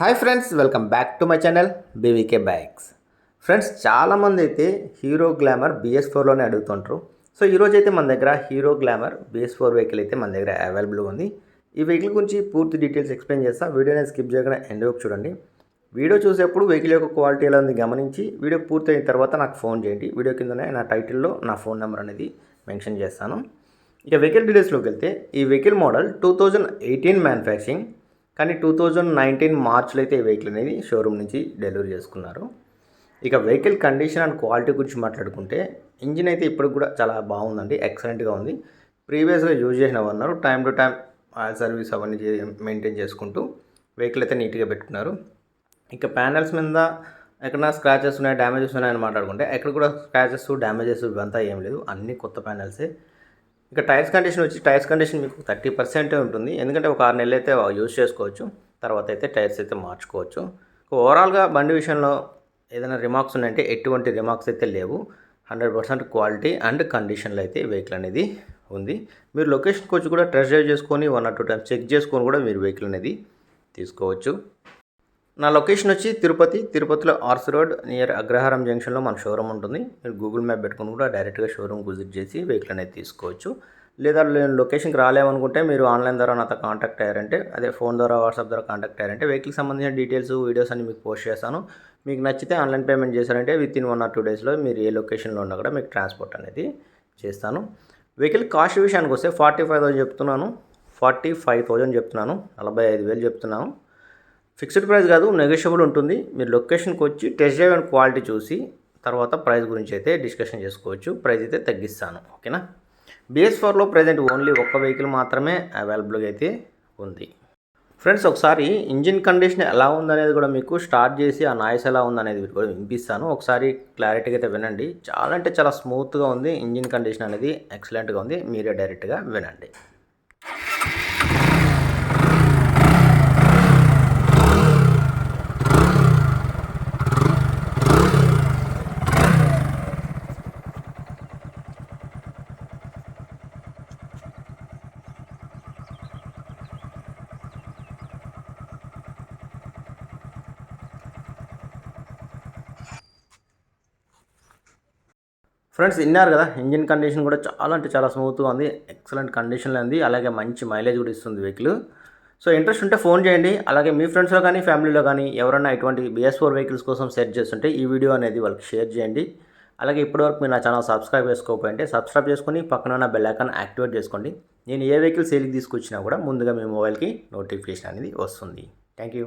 Hi friends welcome back to my channel BVK bikes. Friends చాలామంది అయితే hero Glamour BS ఫోర్లోనే అడుగుతుంటారు. So ఈరోజు అయితే మన దగ్గర Hero Glamour BS four vehicle అయితే మన దగ్గర అవైలబుల్ ఉంది. ఈ వెహికల్ గురించి పూర్తి డీటెయిల్స్ ఎక్స్ప్లెయిన్ చేస్తా. వీడియోని స్కిప్ చేయకుండా ఎండ్ వరకు చూడండి. వీడియో చూసేప్పుడు వెహికల్ యొక్క క్వాలిటీ ఎలా ఉంది గమనించి వీడియో పూర్తయిన తర్వాత నాకు ఫోన్ చేయండి. వీడియో కిందనే నా టైటిల్లో నా ఫోన్ నెంబర్ అనేది మెన్షన్ చేస్తాను. ఇక వెహికల్ డీటెయిల్స్లోకి వెళ్తే ఈ vehicle model two thousand eighteen manufacturing కానీ టూ థౌజండ్ నైన్టీన్ మార్చ్లో అయితే ఈ వెహికల్ అనేది షోరూమ్ నుంచి డెలివరీ చేసుకున్నారు. ఇక వెహికల్ కండిషన్ అండ్ క్వాలిటీ గురించి మాట్లాడుకుంటే ఇంజిన్ అయితే ఇప్పటికి కూడా చాలా బాగుందండి ఎక్సలెంట్గా ఉంది. ప్రీవియస్గా యూజ్ చేసిన అన్నారు time to time oil service అవన్నీ మెయింటైన్ చేసుకుంటూ వెహికల్ అయితే నీట్గా పెట్టుకున్నారు. ఇక ప్యానల్స్ మీద ఎక్కడైనా స్క్రాచెస్ ఉన్నాయి డ్యామేజెస్ ఉన్నాయని మాట్లాడుకుంటే ఎక్కడ కూడా స్క్రాచెస్ డ్యామేజెస్ ఇవంతా ఏం లేదు. అన్నీ కొత్త ప్యానల్సే. ఇక టైర్స్ కండిషన్ వచ్చి టైర్స్ కండిషన్ మీకు థర్టీ పర్సెంటే ఉంటుంది. ఎందుకంటే ఒక ఆరు నెలలు అయితే యూజ్ చేసుకోవచ్చు. తర్వాత అయితే టైర్స్ అయితే మార్చుకోవచ్చు. ఓవరాల్గా బండి విషయంలో ఏదైనా రిమార్క్స్ ఉన్నాయంటే ఎటువంటి రిమార్క్స్ అయితే లేవు. హండ్రెడ్ పర్సెంట్ క్వాలిటీ అండ్ కండిషన్లో అయితే వెహికల్ అనేది ఉంది. మీరు లొకేషన్కి వచ్చి కూడా టెస్ట్ డ్రైవ్ చేసుకొని one or two times check చేసుకొని కూడా మీరు వెహికల్ అనేది తీసుకోవచ్చు. నా లొకేషన్ వచ్చి తిరుపతి తిరుపతిలో ఆర్స్ రోడ్ నియర్ అగ్రహారం జంక్షన్లో మన షోరూమ్ ఉంటుంది. మీరు గూగుల్ మ్యాప్ పెట్టుకుని కూడా డైరెక్ట్గా షోరూమ్ విజిట్ చేసి వెహికల్ అనేది తీసుకోవచ్చు. లేదా నేను లొకేషన్కి రాలేమనుకుంటే మీరు ఆన్లైన్ ద్వారా నాతో కాంటాక్ట్ అయ్యారంటే అదే ఫోన్ ద్వారా వాట్సాప్ ద్వారా కాంటాక్ట్ అయ్యారంటే వెహికల్కి సంబంధించిన డీటెయిల్స్ వీడియోస్ అన్ని మీకు పోస్ట్ చేస్తాను. మీకు నచ్చితే ఆన్లైన్ పేమెంట్ చేశారంటే within one or two డేస్లో మీరు ఏ లొకేషన్లో ఉన్నా కూడా మీకు ట్రాన్స్పోర్ట్ అనేది చేస్తాను. వెహికల్ కాస్ట్ విషయానికి వస్తే ఫార్టీ ఫైవ్ థౌసండ్ చెప్తున్నాను. ఫార్టీ ఫైవ్ థౌజండ్ చెప్తున్నాను. నలభై ఐదు వేలు చెప్తున్నాను ఫిక్స్డ్ ప్రైస్ కాదు నెగోషియబుల్ ఉంటుంది. మీరు లొకేషన్కి వచ్చి టెస్ట్ డ్రైవ్ అండ్ క్వాలిటీ చూసి తర్వాత ప్రైస్ గురించి అయితే డిస్కషన్ చేసుకోవచ్చు. ప్రైస్ అయితే తగ్గిస్తాను. ఓకేనా? బిఎస్ ఫోర్లో ప్రజెంట్ ఓన్లీ ఒక్క వెహికల్ మాత్రమే అవైలబుల్గా అయితే ఉంది. ఫ్రెండ్స్ ఒకసారి ఇంజిన్ కండిషన్ ఎలా ఉందనేది కూడా మీకు స్టార్ట్ చేసి ఆ నాయిస్ ఎలా ఉందనేది కూడా వినిపిస్తాను. ఒకసారి క్లారిటీగా అయితే వినండి. చాలా అంటే చాలా స్మూత్గా ఉంది. ఇంజిన్ కండిషన్ అనేది ఎక్సలెంట్గా ఉంది. మీరే డైరెక్ట్గా వినండి. ఫ్రెండ్స్ విన్నారు కదా ఇంజిన్ కండిషన్ కూడా చాలా అంటే చాలా స్మూత్గా ఉంది ఎక్సలెంట్ కండిషన్లో ఉంది అలాగే మంచి మైలేజ్ కూడా ఇస్తుంది వెహికల్. సో ఇంట్రెస్ట్ ఉంటే ఫోన్ చేయండి అలాగే మీ ఫ్రెండ్స్లో కానీ ఫ్యామిలీలో కానీ ఎవరైనా ఇటువంటి బిఎస్ ఫోర్ వెహికల్స్ కోసం సెర్చ్ చేస్తుంటే ఈ వీడియో అనేది వాళ్ళకి షేర్ చేయండి. అలాగే ఇప్పటివరకు మీరు నా ఛానల్ సబ్స్క్రైబ్ చేసుకోకపోయింటే సబ్స్క్రైబ్ చేసుకొని పక్కన ఉన్న బెల్ ఐకాన్ యాక్టివేట్ చేసుకోండి. నేను ఏ వెహికల్ సేల్కి తీసుకొచ్చినా కూడా ముందుగా మీ మొబైల్కి నోటిఫికేషన్ అనేది వస్తుంది. Thank you